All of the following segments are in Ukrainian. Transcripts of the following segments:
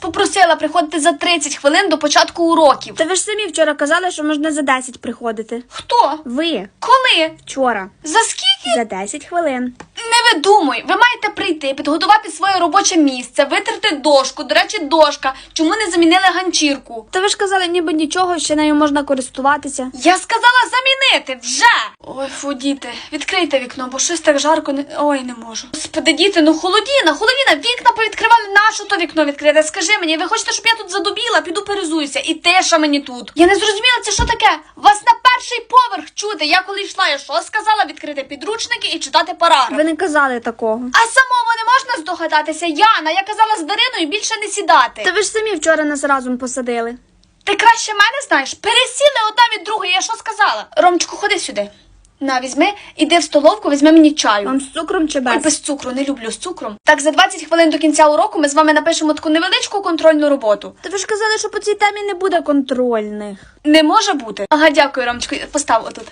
попросила приходити за 30 хвилин до початку уроків. Та ви ж самі вчора казали, що можна за 10 приходити. Хто? Ви Коли? вчора За скільки? за 10 хвилин. Не видумуй, ви маєте прийти, підготувати своє робоче місце, витерти дошку. До речі, дошка. Чому не замінили ганчірку? Та ви ж казали, ніби нічого, ще нею можна користуватися. Я сказала замінити вже. Ой, фу, діти, відкрийте вікно, бо щось так жарко не. Ой, не можу. Господи, діти, ну холодіна, холодіна, вікна повідкривали, нащо то вікно відкрите? Скажи мені, ви хочете, щоб я тут задубіла, піду перезуюся. І тиша мені тут. Я не зрозуміла, це що таке? Вас на перший поверх чути. Я коли йшла, я що сказала відкрити підручники і читати параграф. Ви не казали такого. А самому не можна здогадатися, Яна. Я казала з Дариною більше не сідати. Та ви ж самі вчора нас разом посадили. Ти краще мене знаєш? Пересіли одна від другої, я що сказала? Ромчику, ходи сюди. На, візьми, іди в столовку, візьми мені чаю. Вам з цукром чи Ой, без? без цукру, не люблю з цукром. Так, за 20 хвилин до кінця уроку ми з вами напишемо таку невеличку контрольну роботу. Та ви ж казали, що по цій темі не буде контрольних. Не може бути. Ага, дякую, Ромчику. Постав отут.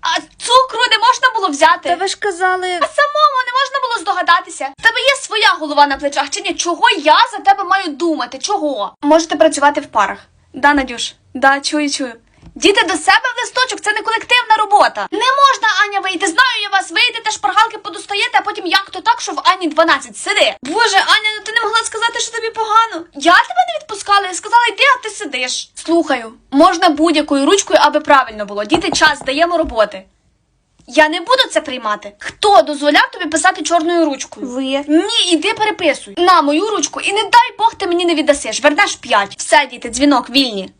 А цукру не можна було взяти. Та ви ж казали. А самому не можна було здогадатися. В тебе є своя голова на плечах чи ні? Чого я за тебе маю думати? Чого? Можете працювати в парах. Да, Надюш? Да, чую, чую. Діти до себе в листочок, це не колективна робота. Не можна, Аня, вийти. Знаю я вас, вийдете, шпаргалки подостаєте, а потім як то так, що в Ані 12. Сиди. Боже, Аня, ну ти не могла сказати, що тобі погано. Я тебе не відпускала, я сказала, йди, а ти сидиш. Слухаю, можна будь-якою ручкою, аби правильно було. Діти, час, даємо роботи. Я не буду це приймати. Хто дозволяв тобі писати чорною ручкою? Ви. Ні, іди переписуй. На мою ручку, і не дай Бог ти мені не віддасиш. Вернеш п'ять. Все, діти, дзвінок, вільні.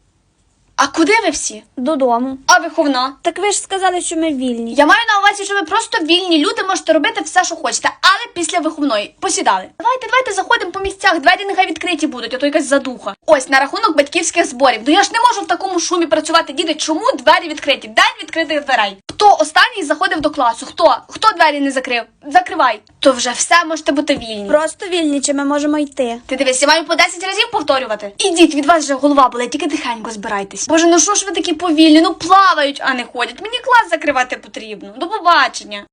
А куди ви всі? Додому. А виховна? Так ви ж сказали, що ми вільні. Я маю на увазі, що ви просто вільні люди можете робити все, що хочете, але після виховної посідали. Давайте, давайте заходимо по місцях. Двері нехай відкриті будуть, а то якась задуха. Ось на рахунок батьківських зборів. Ну я ж не можу в такому шумі працювати. Діти, чому двері відкриті? День відкритих дверей. Хто останній заходив до класу? Хто? Хто двері не закрив? Закривай. То вже все можете бути вільні. Просто вільні, чи ми можемо йти. Ти дивись, я маю по 10 разів повторювати. Ідіть, від вас вже голова болить, тільки тихенько збирайтесь. Боже, ну що ж ви такі повільні? Ну плавають, а не ходять. Мені клас закривати потрібно. До побачення.